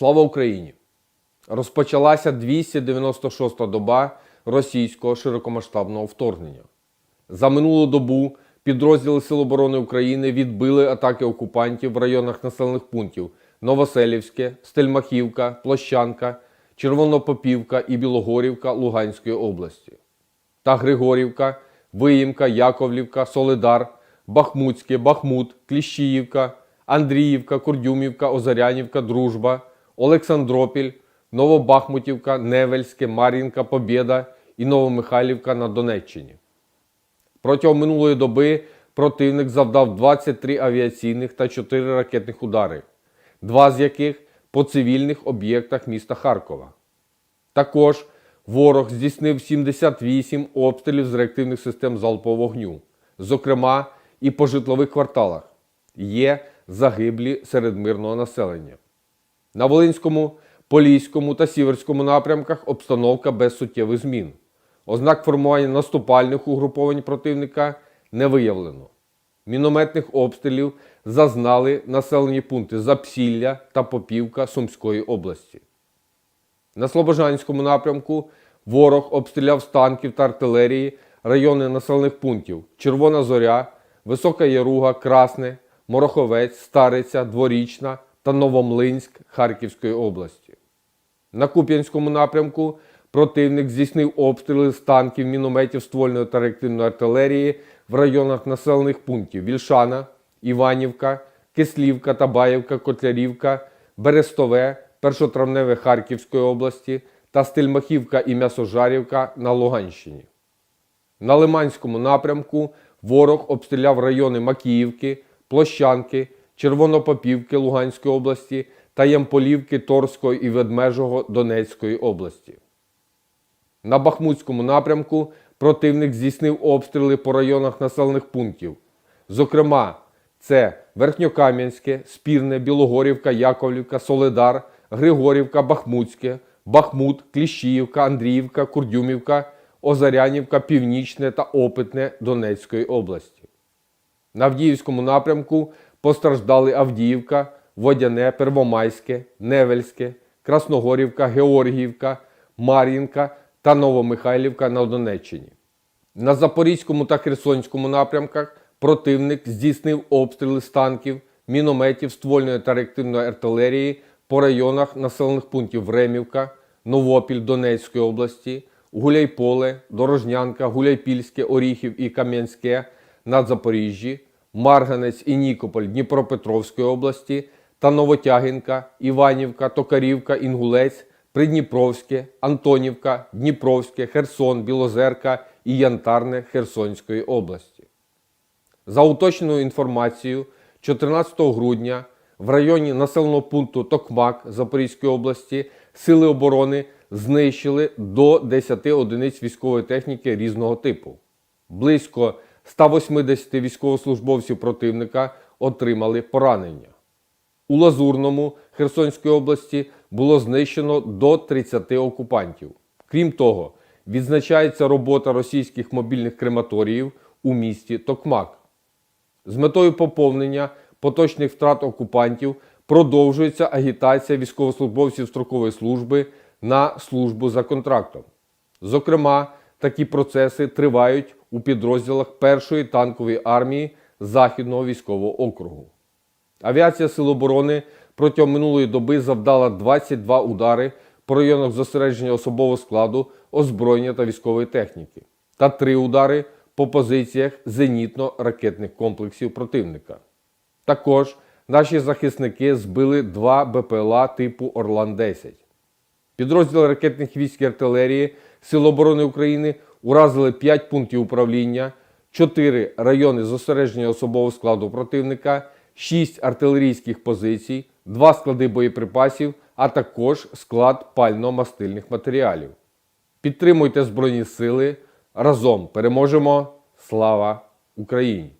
Слава Україні! Розпочалася 296-та доба російського широкомасштабного вторгнення. За минулу добу підрозділи Сил оборони України відбили атаки окупантів в районах населених пунктів Новоселівське, Стельмахівка, Площанка, Червонопопівка і Білогорівка Луганської області та Григорівка, Виїмка, Яковлівка, Солидар, Бахмутське, Бахмут, Кліщіївка, Андріївка, Курдюмівка, Озарянівка, Дружба, Олександропіль, Новобахмутівка, Невельське, Мар'їнка, Побєда і Новомихайлівка на Донеччині. Протягом минулої доби противник завдав 23 авіаційних та 4 ракетних удари, два з яких по цивільних об'єктах міста Харкова. Також ворог здійснив 78 обстрілів з реактивних систем залпового вогню, зокрема і по житлових кварталах. Є загиблі серед мирного населення. На Волинському, Поліському та Сіверському напрямках обстановка без суттєвих змін. Ознак формування наступальних угруповань противника не виявлено. Мінометних обстрілів зазнали населені пункти Запсілля та Попівка Сумської області. На Слобожанському напрямку ворог обстріляв з танків та артилерії райони населених пунктів Червона Зоря, Висока Яруга, Красне, Мороховець, Стариця, Дворічна та Новомлинськ Харківської області. На Куп'янському напрямку противник здійснив обстріли з танків, мінометів ствольної та реактивної артилерії в районах населених пунктів Вільшана, Іванівка, Кислівка, Табаєвка, Котлярівка, Берестове, Першотравневе Харківської області та Стельмахівка і М'ясожарівка на Луганщині. На Лиманському напрямку ворог обстріляв райони Макіївки, Площанки, Червонопопівки Луганської області та Ямполівки Торської і Ведмежого Донецької області. На Бахмутському напрямку противник здійснив обстріли по районах населених пунктів. Зокрема, це Верхньокам'янське, Спірне, Білогорівка, Яковлівка, Солидар, Григорівка, Бахмутське, Бахмут, Кліщіївка, Андріївка, Курдюмівка, Озарянівка, Північне та Опитне Донецької області. На Авдіївському напрямку постраждали Авдіївка, Водяне, Первомайське, Невельське, Красногорівка, Георгіївка, Мар'їнка та Новомихайлівка на Донеччині. На Запорізькому та Херсонському напрямках противник здійснив обстріли з танків, мінометів, ствольної та реактивної артилерії по районах населених пунктів Времівка, Новопіль Донецької області, Гуляйполе, Дорожнянка, Гуляйпільське, Оріхів і Кам'янське на Запоріжжі, Марганець і Нікополь Дніпропетровської області та Новотягінка, Іванівка, Токарівка, Інгулець, Придніпровське, Антонівка, Дніпровське, Херсон, Білозерка і Янтарне Херсонської області. За уточненою інформацією, 14 грудня в районі населеного пункту Токмак Запорізької області Сили оборони знищили до 10 одиниць військової техніки різного типу. Близько 180 військовослужбовців противника отримали поранення. У Лазурному Херсонської області було знищено до 30 окупантів. Крім того, відзначається робота російських мобільних крематоріїв у місті Токмак. З метою поповнення поточних втрат окупантів продовжується агітація військовослужбовців строкової служби на службу за контрактом. Зокрема, такі процеси тривають у підрозділах Першої танкової армії Західного військового округу. Авіація Сил оборони протягом минулої доби завдала 22 удари по районах зосередження особового складу, озброєння та військової техніки, та 3 удари по позиціях зенітно-ракетних комплексів противника. Також наші захисники збили два БПЛА типу Орлан-10. Підрозділи ракетних військ і артилерії Сил оборони України уразили 5 пунктів управління, 4 райони зосередження особового складу противника, 6 артилерійських позицій, 2 склади боєприпасів, а також склад пально-мастильних матеріалів. Підтримуйте Збройні Сили. Разом переможемо! Слава Україні!